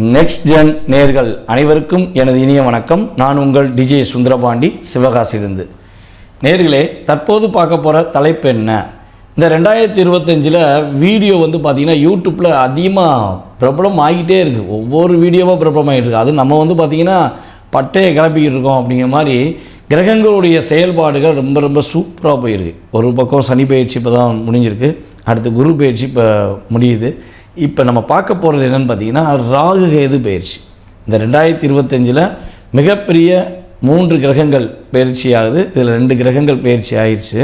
Next gen நேர்கள் அனைவருக்கும் எனது இனிய வணக்கம். நான் உங்கள் டிஜே சுந்தரபாண்டி சிவகாசிலிருந்து நேர்களே தற்போது பார்க்க போகிற தலைப்பு என்ன? இந்த ரெண்டாயிரத்தி இருபத்தஞ்சில் வீடியோ வந்து பார்த்திங்கன்னா யூடியூப்பில் அதிகமாக பிரபலம் ஆகிட்டே இருக்குது ஒவ்வொரு வீடியோவாக பிரபலமாகிட்டு இருக்குது அது நம்ம வந்து பார்த்திங்கன்னா பட்டையை கிளப்பிக்கிட்டு இருக்கோம் அப்படிங்கிற மாதிரி கிரகங்களுடைய செயல்பாடுகள் ரொம்ப ரொம்ப சூப்பராக போயிருக்கு. ஒரு பக்கம் சனி பயிற்சி இப்போ தான் முடிஞ்சிருக்கு. அடுத்து குரு பயிற்சி இப்போ முடியுது. இப்போ நம்ம பார்க்க போகிறது என்னென்னு பார்த்தீங்கன்னா ராகு கேது பயிற்சி. இந்த ரெண்டாயிரத்தி இருபத்தஞ்சில் மிகப்பெரிய மூன்று கிரகங்கள் பயிற்சி ஆகுது. இதில் ரெண்டு கிரகங்கள் பயிற்சி ஆயிடுச்சு.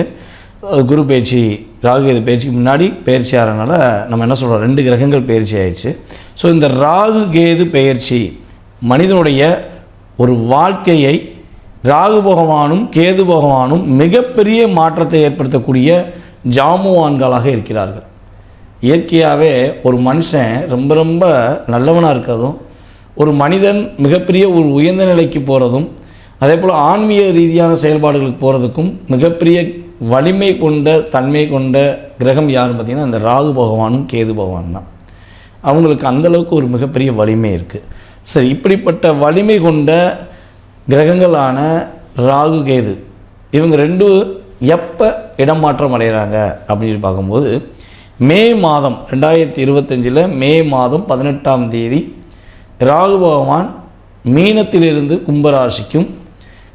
குரு பயிற்சி ராகு கேது பயிற்சிக்கு முன்னாடி பயிற்சி ஆகிறனால நம்ம என்ன சொல்கிறோம் ரெண்டு கிரகங்கள் பயிற்சி ஆயிடுச்சு. ஸோ இந்த ராகு கேது பயிற்சி மனிதனுடைய ஒரு வாழ்க்கையை ராகு பகவானும் கேது பகவானும் மிகப்பெரிய மாற்றத்தை ஏற்படுத்தக்கூடிய ஜாமுவான்களாக இருக்கிறார்கள். இயற்கையாகவே ஒரு மனுஷன் ரொம்ப ரொம்ப நல்லவனாக இருக்கிறதும் ஒரு மனிதன் மிகப்பெரிய ஒரு உயர்ந்த நிலைக்கு போகிறதும் அதே போல் ஆன்மீக ரீதியான செயல்பாடுகளுக்கு போகிறதுக்கும் மிகப்பெரிய வலிமை கொண்ட தன்மை கொண்ட கிரகம் யாருன்னு பார்த்திங்கன்னா இந்த ராகு பகவானும் கேது பகவான் தான். அவங்களுக்கு அந்தளவுக்கு ஒரு மிகப்பெரிய வலிமை இருக்குது சரி இப்படிப்பட்ட வலிமை கொண்ட கிரகங்களான ராகு கேது இவங்க ரெண்டு எப்போ இடமாற்றம் அடைகிறாங்க அப்படின்னு பார்க்கும்போது மே மாதம் ரெண்டாயிரத்தி இருபத்தஞ்சில் மே மாதம் பதினெட்டாம் தேதி ராகு பகவான் மீனத்திலிருந்து கும்பராசிக்கும்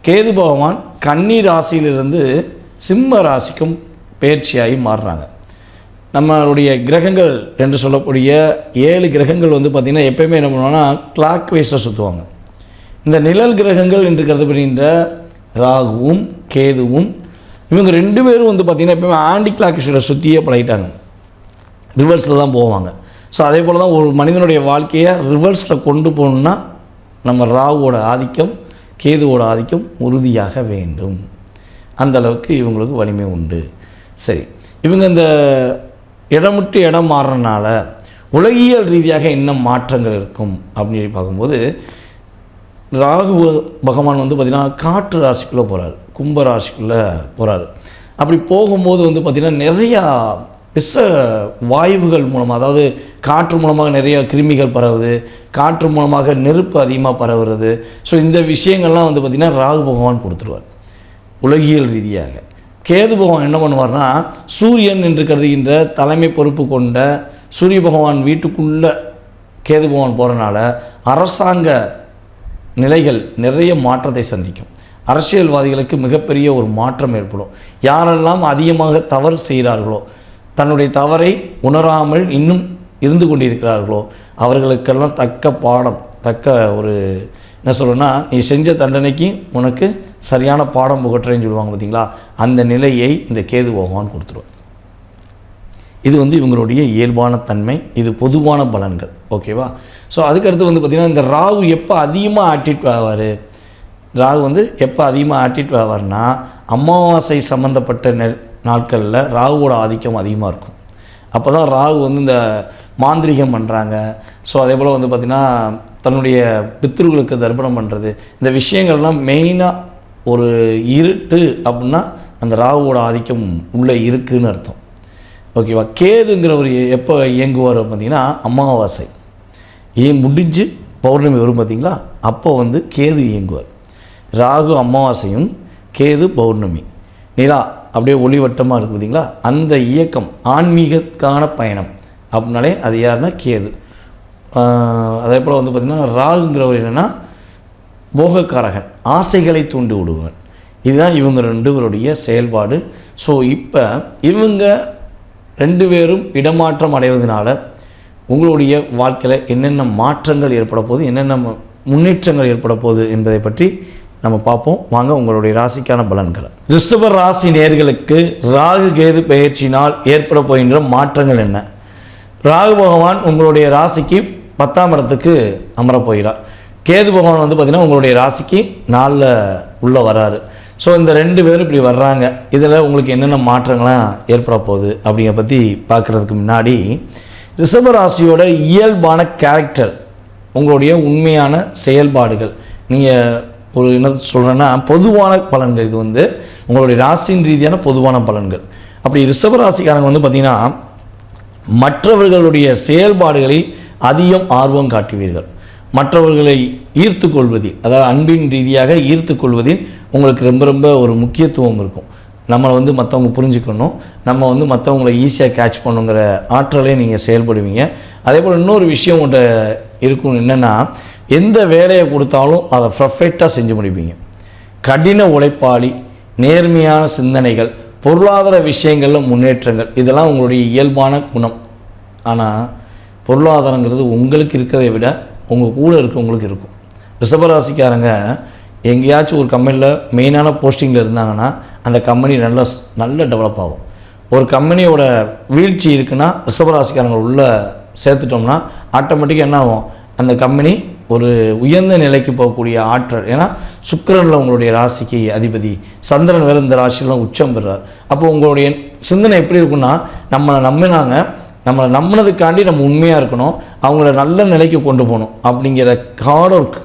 கேது பகவான் கன்னி ராசியிலிருந்து சிம்ம ராசிக்கும் பயிற்சியாகி மாறுறாங்க. நம்மளுடைய கிரகங்கள் என்று சொல்லக்கூடிய ஏழு கிரகங்கள் வந்து பார்த்திங்கன்னா எப்பயுமே என்ன பண்ணுவோம்னா கிளாக் வைஸில் சுற்றுவாங்க இந்த நிழல் கிரகங்கள் என்று கருதப்படுகின்ற ராகுவும் கேதுவும் இவங்க ரெண்டு பேரும் வந்து பார்த்திங்கன்னா எப்பயுமே ஆன்டி கிளாக் சுற்றியே பழகிட்டாங்க. ரிவர்ஸில் தான் போவாங்க. ஸோ அதே போல் தான் ஒரு மனிதனுடைய வாழ்க்கையை ரிவர்ஸில் கொண்டு போகணுன்னா நம்ம ராகுவோட ஆதிக்கம் கேதுவோட ஆதிக்கம் உறுதியாக வேண்டும். அந்தளவுக்கு இவங்களுக்கு வலிமை உண்டு. சரி இவங்க இந்த இடம் விட்டு இடம் மாறுறனால உலகியல் ரீதியாக என்ன மாற்றங்கள் இருக்கும் அப்படின்னு சொல்லி பார்க்கும்போது ராகு பகவான் வந்து பார்த்திங்கன்னா காற்று ராசிக்குள்ளே போகிறார் கும்ப ராசிக்குள்ளே போகிறார் அப்படி போகும்போது வந்து பார்த்திங்கன்னா நிறையா விஷ வாயுகள் மூலமாக அதாவது காற்று மூலமாக நிறைய கிருமிகள் பரவுது காற்று மூலமாக நெருப்பு அதிகமாக பரவுறது. ஸோ இந்த விஷயங்கள்லாம் வந்து பார்த்திங்கன்னா ராகு பகவான் கொடுத்துருவார். உலகியல் ரீதியாக. கேது பகவான் என்ன பண்ணுவார்னா சூரியன் என்று கருதுகின்ற தலைமை பொறுப்பு கொண்ட சூரிய பகவான் வீட்டுக்குள்ளே கேது பகவான் போகிறனால அரசாங்க நிலைகள் நிறைய மாற்றத்தை சந்திக்கும். அரசியல்வாதிகளுக்கு மிகப்பெரிய ஒரு மாற்றம் ஏற்படும். யாரெல்லாம் அதிகமாக தவறு செய்கிறார்களோ தன்னுடைய தவறை உணராமல் இன்னும் இருந்து கொண்டிருக்கிறார்களோ அவர்களுக்கெல்லாம் தக்க பாடம் தக்க ஒரு என்ன சொல்கிறேன்னா நீ செஞ்ச தண்டனைக்கு உனக்கு சரியான பாடம் புகட்டுறேன்னு சொல்லுவாங்க பார்த்தீங்களா அந்த நிலையை இந்த கேது பகவான் கொடுத்துருவார். இது வந்து இவங்களுடைய இயல்பான தன்மை இது பொதுவான பலன்கள் ஓகேவா? ஸோ அதுக்கடுத்து வந்து பார்த்திங்கன்னா இந்த ராகு எப்போ அதிகமாக ஆட்டிட் ஆவார்? ராகு வந்து எப்போ அதிகமாக ஆட்டிட் ஆவார்னா அமாவாசை சம்மந்தப்பட்ட நெ நாட்களில் ராகுவோட ஆதிக்கம் அதிகமாக இருக்கும். அப்போ தான் ராகு வந்து இந்த மாந்திரிகம் பண்ணுறாங்க ஸோ அதே போல் வந்து பார்த்திங்கன்னா தன்னுடைய பித்ருகளுக்கு தர்ப்பணம் பண்ணுறது இந்த விஷயங்கள்லாம் மெயினாக ஒரு இருட்டு அப்படின்னா அந்த ராகுவோட ஆதிக்கம் உள்ளே இருக்குன்னு அர்த்தம். ஓகேவா? கேதுங்கிற ஒரு எப்போ இயங்குவார் பார்த்திங்கன்னா அமாவாசை. ஏன் முடிஞ்சு பௌர்ணமி வரும் பார்த்தீங்களா அப்போ வந்து கேது இயங்குவார். ராகு அமாவாசையும் கேது பௌர்ணமி. நிலா அப்படியே ஒளிவட்டமாக இருக்குது பார்த்தீங்களா அந்த இயக்கம் ஆன்மீகக்கான பயணம். அப்படின்னாலே அது யாருன்னா கேது. அதே போல் வந்து பார்த்திங்கன்னா ராகுங்கிறவர் என்னென்னா போகக்காரகன் ஆசைகளை தூண்டி விடுவார் இதுதான் இவங்க ரெண்டு பேருடைய செயல்பாடு. ஸோ இப்போ இவங்க ரெண்டு பேரும் இடமாற்றம் அடைவதனால உங்களுடைய வாழ்க்கையில் என்னென்ன மாற்றங்கள் ஏற்பட போகுது என்னென்ன முன்னேற்றங்கள் ஏற்பட போகுது என்பதை பற்றி நம்ம பார்ப்போம். வாங்க உங்களுடைய ராசிக்கான பலன்களை. ரிஷப ராசி நேர்களுக்கு ராகு கேது பயிற்சினால் ஏற்பட போகின்ற மாற்றங்கள் என்ன? ராகு பகவான் உங்களுடைய ராசிக்கு பத்தாம் இடத்துக்கு அமரப்போகிறார் கேது பகவான் வந்து பார்த்திங்கன்னா உங்களுடைய ராசிக்கு நாளில் உள்ளே வராரு. ஸோ இந்த ரெண்டு பேரும் இப்படி வர்றாங்க. இதில் உங்களுக்கு என்னென்ன மாற்றங்கள்லாம் ஏற்பட போகுது அப்படிங்கிற பற்றி பார்க்குறதுக்கு முன்னாடி ரிஷபராசியோட இயல்பான கேரக்டர் உங்களுடைய உண்மையான செயல்பாடுகள் நீங்கள் ஒரு என்ன சொல்கிறேன்னா பொதுவான பலன்கள். இது வந்து உங்களுடைய ராசியின் ரீதியான பொதுவான பலன்கள். அப்படி ரிஷபராசிக்காரங்க வந்து பார்த்திங்கன்னா மற்றவர்களுடைய செயல்பாடுகளில் அதிகம் ஆர்வம் காட்டுவீர்கள். மற்றவர்களை ஈர்த்து கொள்வதில் அதாவது அன்பின் ரீதியாக ஈர்த்து கொள்வதில் உங்களுக்கு ரொம்ப ரொம்ப ஒரு முக்கியத்துவம் இருக்கும். நம்மளை வந்து மற்றவங்க புரிஞ்சுக்கணும். நம்ம வந்து மற்றவங்களை ஈஸியாக கேட்ச் பண்ணுங்கிற ஆற்றலே நீங்கள் செயல்படுவீங்க. அதே போல் இன்னொரு விஷயம் உங்கள்கிட்ட இருக்கும் என்னென்னா எந்த வேலையை கொடுத்தாலும் அதை பர்ஃபெக்டாக செஞ்சு முடிப்பீங்க. கடின உழைப்பாளி நேர்மையான சிந்தனைகள் பொருளாதார விஷயங்களில் முன்னேற்றங்கள் இதெல்லாம் உங்களுடைய இயல்பான குணம். ஆனால் பொருளாதாரங்கிறது உங்களுக்கு இருக்கிறதை விட உங்கள் கூட இருக்கவங்களுக்கு இருக்கும். ரிஷபராசிக்காரங்க எங்கேயாச்சும் ஒரு கம்பெனியில் மெயினான போஸ்டிங்கில் இருந்தாங்கன்னா அந்த கம்பெனி நல்ல நல்ல டெவலப் ஆகும். ஒரு கம்பெனியோட வீழ்ச்சி இருக்குன்னா ரிஷபராசிக்காரங்க உள்ளே சேர்த்துட்டோம்னா ஆட்டோமேட்டிக்காக என்ன ஆகும்? அந்த கம்பெனி ஒரு உயர்ந்த நிலைக்கு போகக்கூடிய ஆற்றல். ஏன்னா சுக்கரனில் உங்களுடைய ராசிக்கு அதிபதி. சந்திரன் வேறு இந்த ராசியெலாம் உச்சம் பெறார். அப்போ உங்களுடைய சிந்தனை எப்படி இருக்குன்னா நம்மளை நம்பினாங்க நம்மளை நம்பினதுக்காண்டி நம்ம உண்மையாக இருக்கணும் அவங்கள நல்ல நிலைக்கு கொண்டு போகணும் அப்படிங்கிற ஹார்ட் ஒர்க்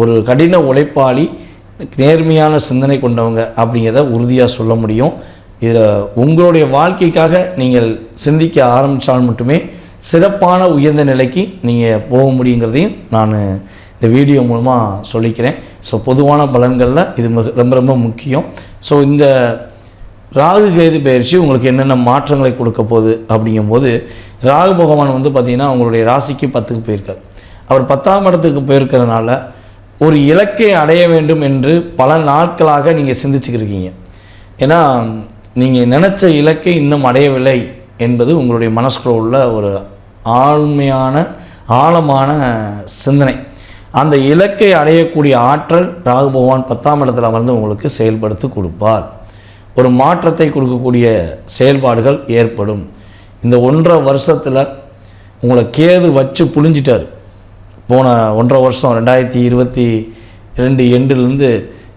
ஒரு கடின உழைப்பாளி நேர்மையான சிந்தனை கொண்டவங்க அப்படிங்கிறத உறுதியாக சொல்ல முடியும். இதில் உங்களுடைய வாழ்க்கைக்காக நீங்கள் சிந்திக்க ஆரம்பித்தால் மட்டுமே சிறப்பான உயர்ந்த நிலைக்கு நீங்கள் போக முடியுங்கிறதையும் நான் இந்த வீடியோ மூலமாக சொல்லிக்கிறேன். ஸோ பொதுவான பலன்களில் இது ரொம்ப ரொம்ப முக்கியம். ஸோ இந்த ராகு கேது பயிற்சி உங்களுக்கு என்னென்ன மாற்றங்களை கொடுக்க போகுது அப்படிங்கும்போது ராகு பகவான் வந்து பார்த்திங்கன்னா உங்களுடைய ராசிக்கு பத்துக்கு போயிருக்கார். அவர் பத்தாம் இடத்துக்கு போயிருக்கிறதுனால ஒரு இலக்கை அடைய வேண்டும் என்று பல நாட்களாக நீங்கள் சிந்திச்சுக்கிருக்கீங்க ஏன்னா நீங்கள் நினச்ச இலக்கை இன்னும் அடையவில்லை என்பது உங்களுடைய மனசுக்குள்ள உள்ள ஒரு ஆழ்மையான ஆழமான சிந்தனை. அந்த இலக்கை அடையக்கூடிய ஆற்றல் ராகு பகவான் பத்தாம் இடத்துல அமர்ந்து உங்களுக்கு செயல்படுத்தி கொடுப்பார். ஒரு மாற்றத்தை கொடுக்கக்கூடிய செயல்பாடுகள் ஏற்படும். இந்த ஒன்றரை வருஷத்தில் உங்களை கேது வச்சு புழிஞ்சிட்டார். போன ஒன்றரை வருஷம் ரெண்டாயிரத்தி இருபத்தி ரெண்டு எண்டுலேருந்து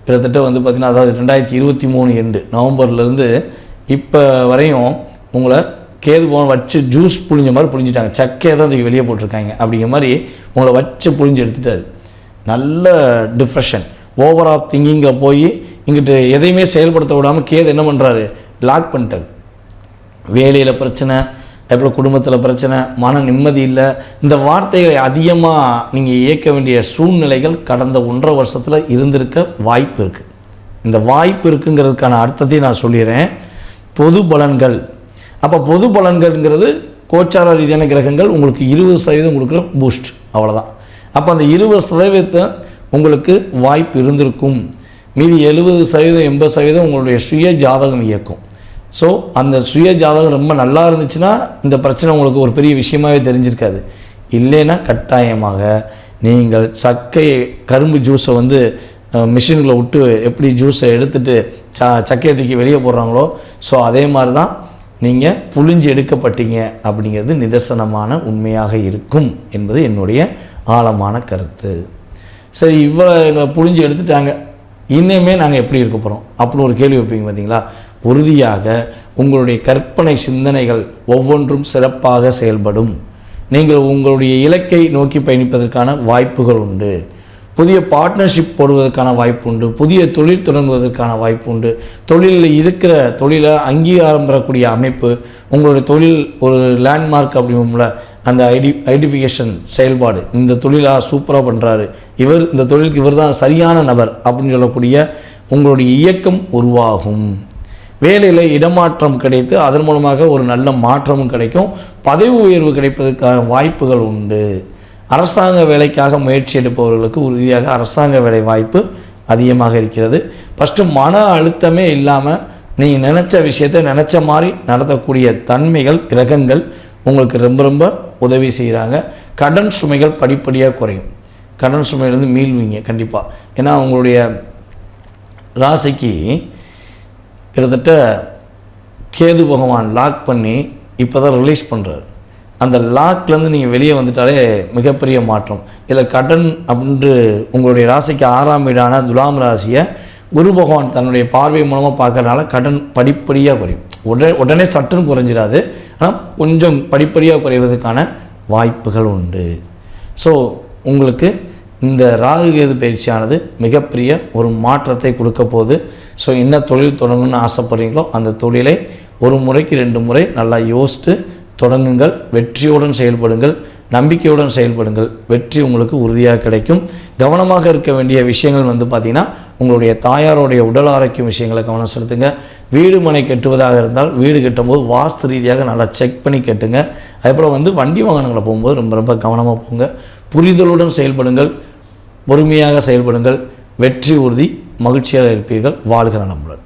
கிட்டத்தட்ட வந்து பார்த்திங்கன்னா அதாவது ரெண்டாயிரத்தி இருபத்தி மூணு எண்டு நவம்பர்லேருந்து இப்போ வரையும் உங்களை கேது போன வச்சு ஜூஸ் புழிஞ்ச மாதிரி புழிஞ்சிட்டாங்க. சக்கையை தான் அதுக்கு வெளியே போட்டிருக்காங்க. அப்படிங்கிற மாதிரி உங்களை வச்சு புழிஞ்சு எடுத்துட்டாரு. நல்ல டிப்ரெஷன் ஓவர் ஆஃப் திங்கிங்கில் போய் இங்கிட்டு எதையுமே செயல்படுத்த விடாமல் கேது என்ன பண்ணுறாரு லாக் பண்ணிட்டாரு. வேலையில் பிரச்சனை அப்புறம் குடும்பத்தில் பிரச்சனை மன நிம்மதி இல்லை. இந்த வார்த்தைகளை அதிகமாக நீங்கள் இயக்க வேண்டிய சூழ்நிலைகள் கடந்த ஒன்றரை வருஷத்தில் இருந்திருக்க வாய்ப்பு இருக்குது இந்த வாய்ப்பு இருக்குங்கிறதுக்கான அர்த்தத்தையும் நான் சொல்லிடுறேன். பொது பலன்கள். அப்போ பொது பலன்கள்ங்கிறது கோச்சார ரீதியான கிரகங்கள் உங்களுக்கு இருபது சதவீதம் கொடுக்குற பூஸ்ட் அவ்வளோதான் அப்போ அந்த இருபது சதவீதத்தை உங்களுக்கு வாய்ப்பு இருந்திருக்கும். மீதி எழுபது சதவீதம் எண்பது சதவீதம் உங்களுடைய சுய ஜாதகம் இயக்கும். ஸோ அந்த சுய ஜாதகம் ரொம்ப நல்லா இருந்துச்சுன்னா இந்த பிரச்சனை உங்களுக்கு ஒரு பெரிய விஷயமாவே தெரிஞ்சிருக்காது. இல்லைன்னா கட்டாயமாக நீங்கள் சக்கையை கரும்பு ஜூஸை வந்து மிஷின்களை விட்டு எப்படி ஜூஸை எடுத்துட்டு ச சக்கையை தூக்கி வெளியே போடுறாங்களோ ஸோ அதே மாதிரி தான் நீங்கள் புழிஞ்சு எடுக்கப்பட்டீங்க அப்படிங்கிறது நிதர்சனமான உண்மையாக இருக்கும் என்பது என்னுடைய ஆழமான கருத்து. சரி இவ்வளோ எங்களை புழிஞ்சு எடுத்துட்டாங்க. இன்னுமே நாங்கள் எப்படி இருக்க போகிறோம் அப்படின்னு ஒரு கேள்வி வைப்பீங்க பார்த்தீங்களா உறுதியாக உங்களுடைய கற்பனை சிந்தனைகள் ஒவ்வொன்றும் சிறப்பாக செயல்படும். நீங்கள் உங்களுடைய இலக்கை நோக்கி பயணிப்பதற்கான வாய்ப்புகள் உண்டு. புதிய பார்ட்னர்ஷிப் போடுவதற்கான வாய்ப்பு உண்டு புதிய தொழில் தொடங்குவதற்கான வாய்ப்பு உண்டு தொழிலில் இருக்கிற தொழிலை அங்கீகாரம் பெறக்கூடிய அமைப்பு உங்களுடைய தொழில் ஒரு லேண்ட்மார்க் அப்படிங்கும்ல அந்த ஐடி ஐடென்டிஃபிகேஷன் செயல்பாடு. இந்த தொழிலாக சூப்பராக பண்ணுறாரு இவர் இந்த தொழிலுக்கு இவர் தான் சரியான நபர் அப்படின்னு சொல்லக்கூடிய உங்களுடைய இயக்கம் உருவாகும். வேலையில் இடமாற்றம் கிடைத்து அதன் மூலமாக ஒரு நல்ல மாற்றமும் கிடைக்கும். பதவி உயர்வு கிடைப்பதற்கான வாய்ப்புகள் உண்டு. அரசாங்க வேலைக்காக முயற்சி எடுப்பவர்களுக்கு உறுதியாக அரசாங்க வேலை வாய்ப்பு அதிகமாக இருக்கிறது. ஃபஸ்ட்டு மன அழுத்தமே இல்லாமல் நீங்கள் நினச்ச விஷயத்தை நினச்ச மாதிரி நடத்தக்கூடிய தன்மைகள் கிரகங்கள் உங்களுக்கு ரொம்ப ரொம்ப உதவி செய்கிறாங்க கடன் சுமைகள் படிப்படியாக குறையும். கடன் சுமையிலேருந்து மீள்வீங்க கண்டிப்பாக ஏன்னா உங்களுடைய ராசிக்கு கிட்டத்தட்ட கேது பகவான் லாக் பண்ணி இப்போ தான் ரிலீஸ் பண்ணுறாரு அந்த லாக்லேருந்து நீங்கள் வெளியே வந்துட்டாலே மிகப்பெரிய மாற்றம். இதில் கடன் அப்படின்ட்டு உங்களுடைய ராசிக்கு ஆறாம் வீடான துலாம் ராசியை குரு பகவான் தன்னுடைய பார்வை மூலமாக பார்க்கறனால கடன் படிப்படியாக குறையும். உடனே உடனே சட்டுன்னு குறைஞ்சிடாது ஆனால் கொஞ்சம் படிப்படியாக குறைவதற்கான வாய்ப்புகள் உண்டு. ஸோ உங்களுக்கு இந்த ராகு கேது பயிற்சியானது மிகப்பெரிய ஒரு மாற்றத்தை கொடுக்க போகுது. ஸோ என்ன தொழில் தொடங்கணும்னு ஆசைப்படுறீங்களோ அந்த தொழிலை ஒரு முறைக்கு ரெண்டு முறை நல்லா யோசித்து தொடங்குங்கள் வெற்றியுடன் செயல்படுங்கள் நம்பிக்கையுடன் செயல்படுங்கள். வெற்றி உங்களுக்கு உறுதியாக கிடைக்கும். கவனமாக இருக்க வேண்டிய விஷயங்கள் வந்து பார்த்திங்கன்னா உங்களுடைய தாயாருடைய உடல் ஆரோக்கியம் விஷயங்களை கவனம் செலுத்துங்க. வீடு மனை கட்டுவதாக இருந்தால் வீடு கட்டும்போது வாஸ்து ரீதியாக நல்லா செக் பண்ணி கட்டுங்க. அதுபோல் வந்து வண்டி வாகனங்களை போகும்போது ரொம்ப ரொம்ப கவனமாக போங்க. புரிதலுடன் செயல்படுங்கள். பொறுமையாக செயல்படுங்கள். வெற்றி உறுதி மகிழ்ச்சியாக இருப்பீர்கள். வாழ்க நலமுடன்